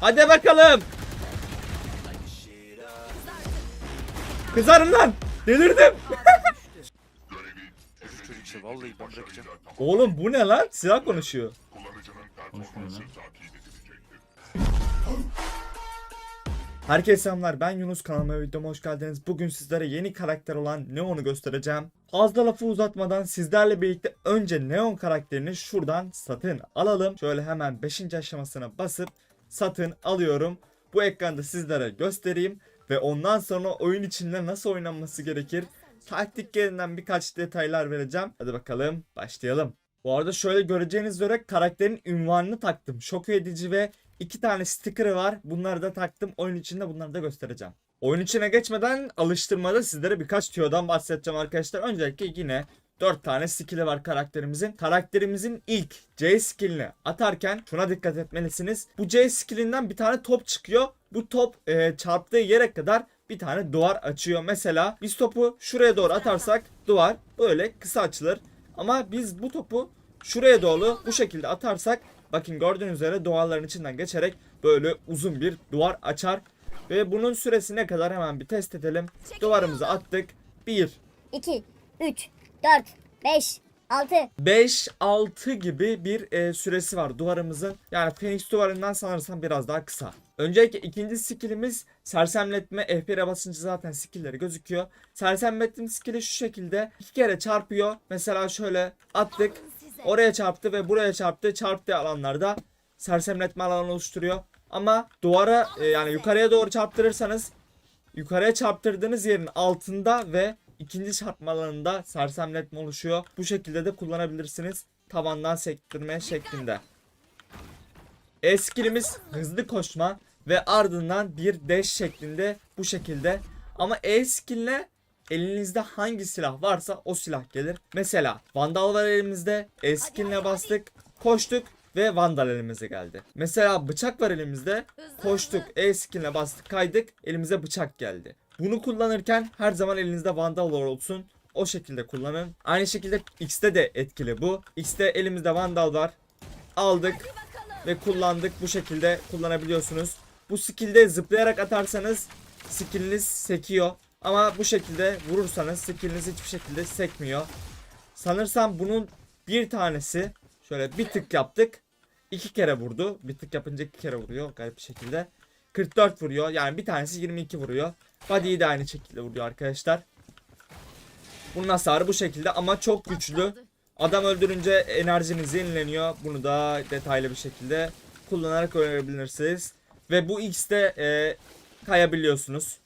Hadi bakalım. Kızarım lan. Delirdim. Vallahi ben. Oğlum bu ne lan? Silah konuşuyor. Herkese selamlar ben Yunus kanalıma videoma hoş geldiniz. Bugün sizlere yeni karakter olan Neon'u göstereceğim. Fazla lafı uzatmadan sizlerle birlikte önce Neon karakterini şuradan satın alalım. Şöyle hemen 5. aşamasına basıp satın alıyorum. Bu ekranda sizlere göstereyim ve ondan sonra oyun içinde nasıl oynanması gerekir taktiklerinden birkaç detaylar vereceğim. Hadi bakalım başlayalım. Bu arada şöyle göreceğiniz üzere karakterin ünvanını taktım. Şok edici ve iki tane sticker'ı var. Bunları da taktım. Oyun içinde bunları da göstereceğim. Oyun içine geçmeden alıştırmada sizlere birkaç tüyodan bahsedeceğim arkadaşlar. Öncelikle yine 4 tane skill'i var karakterimizin. Karakterimizin ilk C skill'ini atarken şuna dikkat etmelisiniz. Bu C skill'inden bir tane top çıkıyor. Bu top e, çarptığı yere kadar bir tane duvar açıyor. Mesela biz topu şuraya doğru atarsak duvar böyle kısa açılır. Ama biz bu topu şuraya doğru bu şekilde atarsak bakın gördüğünüz üzere duvarların içinden geçerek böyle uzun bir duvar açar. Ve bunun süresi ne kadar hemen bir test edelim. Duvarımızı attık. 1, 2, 3, 4, 5, 6. 5, 6 gibi bir e, süresi var duvarımızın. Yani Phoenix duvarından sanırsam biraz daha kısa. Öncelikle ikinci skillimiz sersemletme. F1'e basınca zaten skillleri gözüküyor. Sersemletme skilli şu şekilde iki kere çarpıyor. Mesela şöyle attık. Oraya çarptı ve buraya çarptı. Çarptığı alanlarda sersemletme alanı oluşturuyor. Ama duvara e, yani yukarıya doğru çarptırırsanız yukarıya çarptırdığınız yerin altında ve ikinci çarpma alanında sersemletme oluşuyor. Bu şekilde de kullanabilirsiniz. Tavandan sektirme şeklinde. E skillimiz hızlı koşma ve ardından bir dash şeklinde bu şekilde. Ama E skill'le elinizde hangi silah varsa o silah gelir. Mesela Vandal var elimizde. E skill'ine bastık. Koştuk ve Vandal elimize geldi. Mesela bıçak var elimizde. Koştuk. E skill'ine bastık. Kaydık. Elimize bıçak geldi. Bunu kullanırken her zaman elinizde Vandal olsun. O şekilde kullanın. Aynı şekilde X'te de etkili bu. X'te elimizde Vandal var. Aldık ve kullandık. Bu şekilde kullanabiliyorsunuz. Bu skill'de zıplayarak atarsanız skill'iniz sekiyor. Ama bu şekilde vurursanız skill'iniz hiçbir şekilde sekmiyor. Sanırsam bunun bir tanesi şöyle bir tık yaptık. iki kere vurdu. Bir tık yapınca iki kere vuruyor garip bir şekilde. 44 vuruyor. Yani bir tanesi 22 vuruyor. Body'yi de aynı şekilde vuruyor arkadaşlar. Bunun hasarı bu şekilde ama çok güçlü. Adam öldürünce enerjiniz yenileniyor. Bunu da detaylı bir şekilde kullanarak öğrenebilirsiniz. Ve bu X'te e, kayabiliyorsunuz.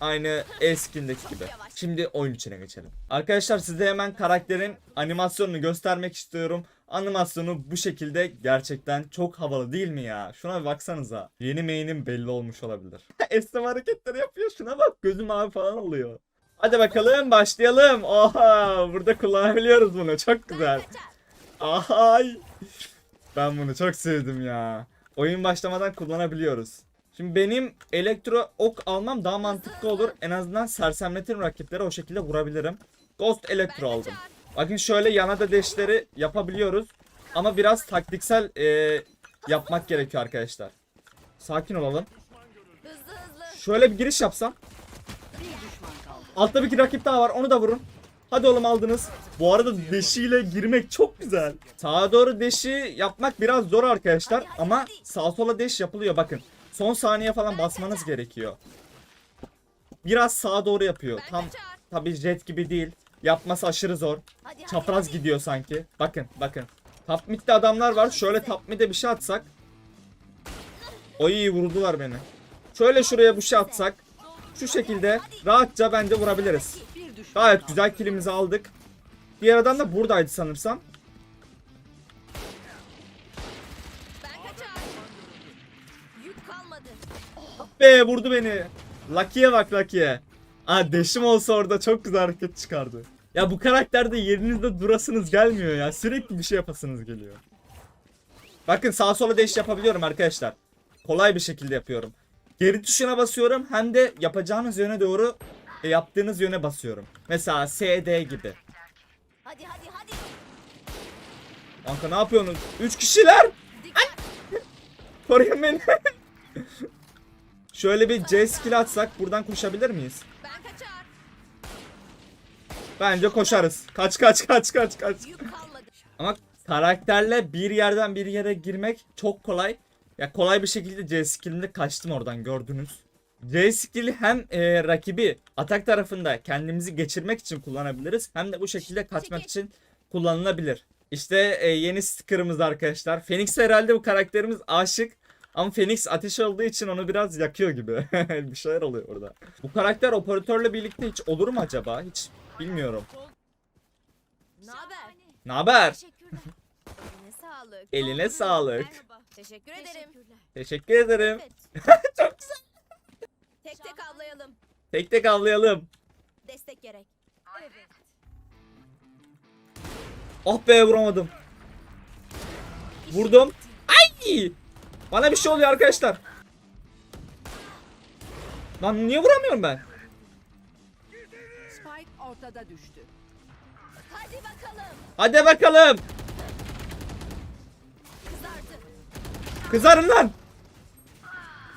Aynı E-Skin'deki gibi. Şimdi oyun içine geçelim. Arkadaşlar size hemen karakterin animasyonunu göstermek istiyorum. Animasyonu bu şekilde gerçekten çok havalı değil mi ya? Şuna bir baksanıza. Yeni main'im belli olmuş olabilir. Esnem hareketleri yapıyor. Şuna bak gözüm mavi falan oluyor. Hadi bakalım başlayalım. Oha burada kullanabiliyoruz bunu. Çok güzel. Ay. Ben bunu çok sevdim ya. Oyun başlamadan kullanabiliyoruz. Şimdi benim elektro ok almam daha mantıklı olur. En azından sersemletirim rakipleri o şekilde vurabilirim. Ghost elektro aldım. Bakın şöyle yana da deşleri yapabiliyoruz. Ama biraz taktiksel e, yapmak gerekiyor arkadaşlar. Sakin olalım. Şöyle bir giriş yapsam. Altta bir rakip daha var onu da vurun. Hadi oğlum aldınız. Bu arada deşiyle girmek çok güzel. Sağa doğru deşi yapmak biraz zor arkadaşlar. Ama sağa sola deş yapılıyor bakın. Son saniye falan basmanız gerekiyor. Biraz sağa doğru yapıyor. Tam tabi jet gibi değil. Yapması aşırı zor. Çapraz gidiyor sanki. Bakın bakın. Top mid'de adamlar var. Şöyle top mid'e bir şey atsak. O iyi vurdular beni. Şöyle şuraya bu şey atsak. Şu şekilde rahatça bence vurabiliriz. Gayet güzel kilimizi aldık. Diğer adam da buradaydı sanırsam. Be vurdu beni. Lucky'ye bak Lucky'ye. Aa deşim olsa orada çok güzel hareket çıkardı. Ya bu karakterde yerinizde durasınız gelmiyor ya. Sürekli bir şey yapasınız geliyor. Bakın sağa sola deş yapabiliyorum arkadaşlar. Kolay bir şekilde yapıyorum. Geri tuşuna basıyorum hem de yapacağınız yöne doğru e, yaptığınız yöne basıyorum. Mesela SD gibi. Hadi hadi hadi. Kanka ne yapıyorsunuz? 3 kişiler. Koruyun beni. Şöyle bir C skill atsak buradan koşabilir miyiz? Bence koşarız. Kaç kaç kaç kaç kaç. Ama karakterle bir yerden bir yere girmek çok kolay. Ya kolay bir şekilde C skill'inde kaçtım oradan gördünüz. C skill'i hem e, rakibi atak tarafında kendimizi geçirmek için kullanabiliriz. Hem de bu şekilde kaçmak için kullanılabilir. İşte e, yeni sticker'ımız arkadaşlar. Phoenix herhalde bu karakterimiz aşık. Ama Phoenix ateş olduğu için onu biraz yakıyor gibi. bir şeyler oluyor orada. Bu karakter operatörle birlikte hiç olur mu acaba? Hiç bilmiyorum. Ne haber? Ne haber? Teşekkürler. Eline sağlık. Eline sağlık. Merhaba. Teşekkür ederim. Teşekkür ederim. Evet. Çok güzel. Tek tek avlayalım. Tek tek avlayalım. Destek gerek. Evet. Oh be vuramadım. Vurdum. Ay! Bana bir şey oluyor arkadaşlar. Lan niye vuramıyorum ben? Ortada düştü. Hadi bakalım. Hadi bakalım. Kızardı. Kızarın lan.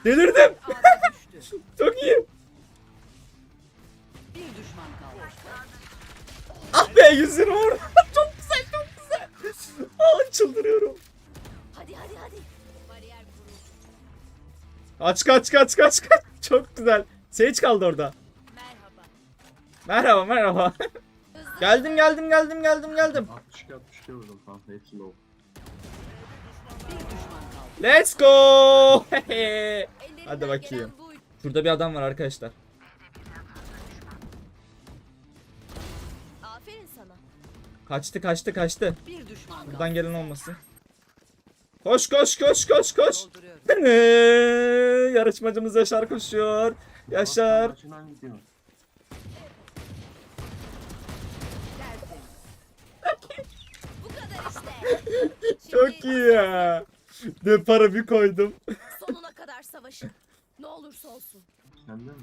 Delirdim. Çok iyi. Bir düşman kaldı. Ah be yüzünü vur. çok güzel çok güzel. Ay çıldırıyorum. Hadi hadi hadi. Kaç kaç kaç kaç kaç. Çok güzel. Sage kaldı orada. Merhaba. Merhaba geldim geldim geldim geldim geldim. 62 62 vurdum kanka hepsi low. Bir düşman kaldı. Let's go. Hadi bakayım. Şurada bir adam var arkadaşlar. Aferin sana. Kaçtı kaçtı kaçtı. Bir düşman kaldı. Buradan gelen olmasın. Koş koş koş koş koş. Yarışmacımız Yaşar koşuyor. Yaşar. Maçından gidiyor. Çok iyi ya. Ne para bir koydum. Sonuna kadar savaşın. Ne olursa olsun. Sende mi?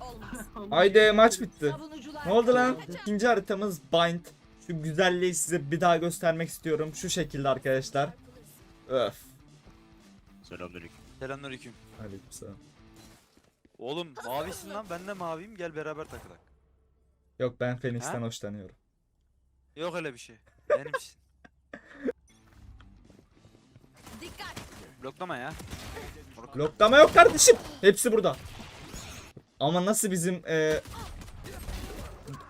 Olmaz. Haydi maç bitti. Savunucular Ne oldu lan? kazandı. İkinci haritamız Bind. Şu güzelliği size bir daha göstermek istiyorum. Şu şekilde arkadaşlar. Öf. Selamünaleyküm. Selamünaleyküm. Aleykümselam. Oğlum mavisin lan ben de maviyim gel beraber takılak. Yok ben Phoenix'ten Ha? hoşlanıyorum. Yok öyle bir şey. Benimsin. Bloklama ya. Bloklama yok kardeşim. Hepsi burada. Ama nasıl bizim e,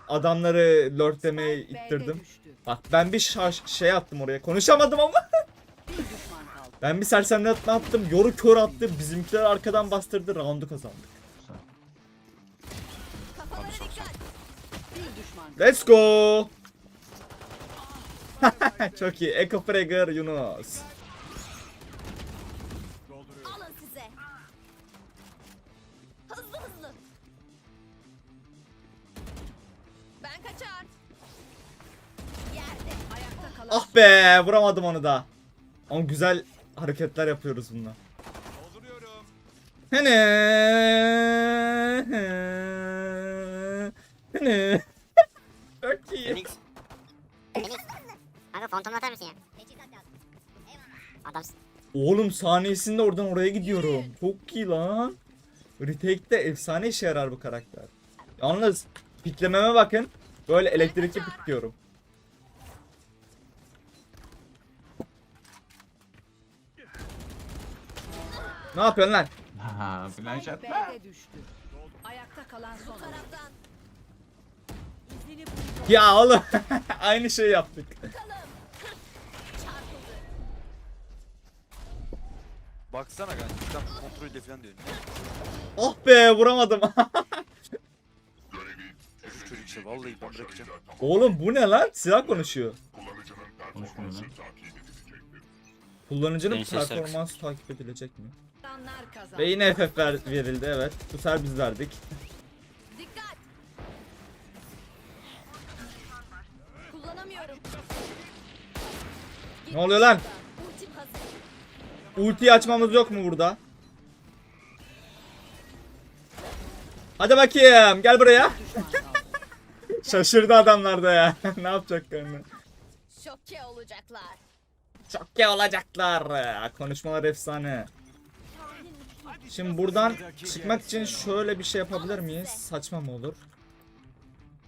adamları lörtlemeye ittirdim. Bak ben bir şaş- şey attım oraya. Konuşamadım ama. Ben bir sersemletme attım. Yoru kör attı. Bizimkiler arkadan bastırdı. Round'u kazandık. Kafalara dikkat. Bir düşman kaldı. Let's go. Çok iyi. Echo Fragger Yunus. Ah be vuramadım onu da. Ama güzel hareketler yapıyoruz bununla. Hene. Hene. Çok iyi. Kanka fantom atar mısın ya? Adamsın. Oğlum saniyesinde oradan oraya gidiyorum. Çok iyi lan. Retake'de efsane işe yarar bu karakter. Yalnız piklememe bakın. Böyle elektrikli pikliyorum. Ne yapıyorsun lan? Ha, flash Spike at. B'de düştü. Ayakta kalan son oyuncu. Taraftan. İzini buldu. Ya oğlum aynı şeyi yaptık. Baksana kanka. Tam kontrolle falan diyorum. Oh be vuramadım. Şu çocuk işte vallahi ben bırakacağım. Oğlum bu ne lan? Silah konuşuyor. Konuşmuyor lan. Kullanıcının performansı takip edilecek mi? Ve yine FF ver- verildi evet. Bu sefer biz verdik. Dikkat. Kullanamıyorum. Ne oluyor lan? Ultim hazır. Ultiyi açmamız yok mu burada? Hadi bakayım gel buraya. Şaşırdı adamlar da ya. ne yapacaklarını. Şoke olacaklar. Çok iyi olacaklar. Konuşmalar efsane. Şimdi buradan çıkmak için şöyle bir şey yapabilir miyiz? Saçma mı olur?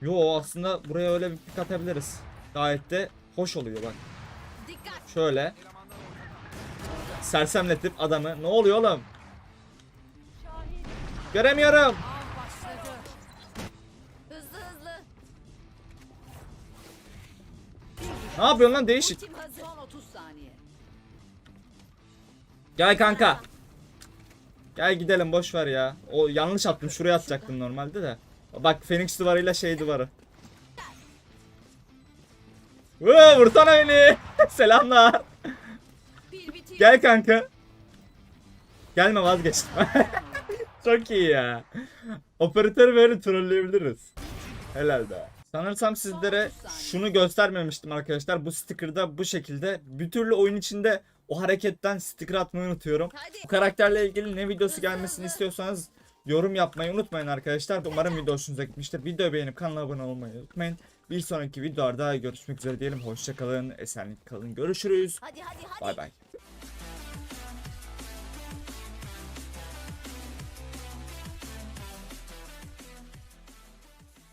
Yo aslında buraya öyle bir pik atabiliriz. Gayet de hoş oluyor bak. Şöyle. Sersemletip adamı. Ne oluyor oğlum? Göremiyorum. Ne yapıyorsun lan değişik. Son 30 saniye. Gel kanka. Gel gidelim boş ver ya. O yanlış attım. Şuraya atacaktım normalde de. Bak Phoenix duvarıyla şey duvarı. Vuu vursana beni. Selamlar. Gel kanka. Gelme vazgeçtim. Çok iyi ya. Operatörü böyle trolleyebiliriz. Helal be. Sanırsam sizlere şunu göstermemiştim arkadaşlar. Bu sticker'da bu şekilde. Bir türlü oyun içinde o hareketten sticker atmayı unutuyorum. Bu karakterle ilgili ne videosu gelmesini istiyorsanız yorum yapmayı unutmayın arkadaşlar. Umarım video hoşunuza gitmiştir. Videoyu beğenip kanala abone olmayı unutmayın. Bir sonraki videolarda görüşmek üzere diyelim. Hoşçakalın, esenlik kalın. Görüşürüz. Bay bay.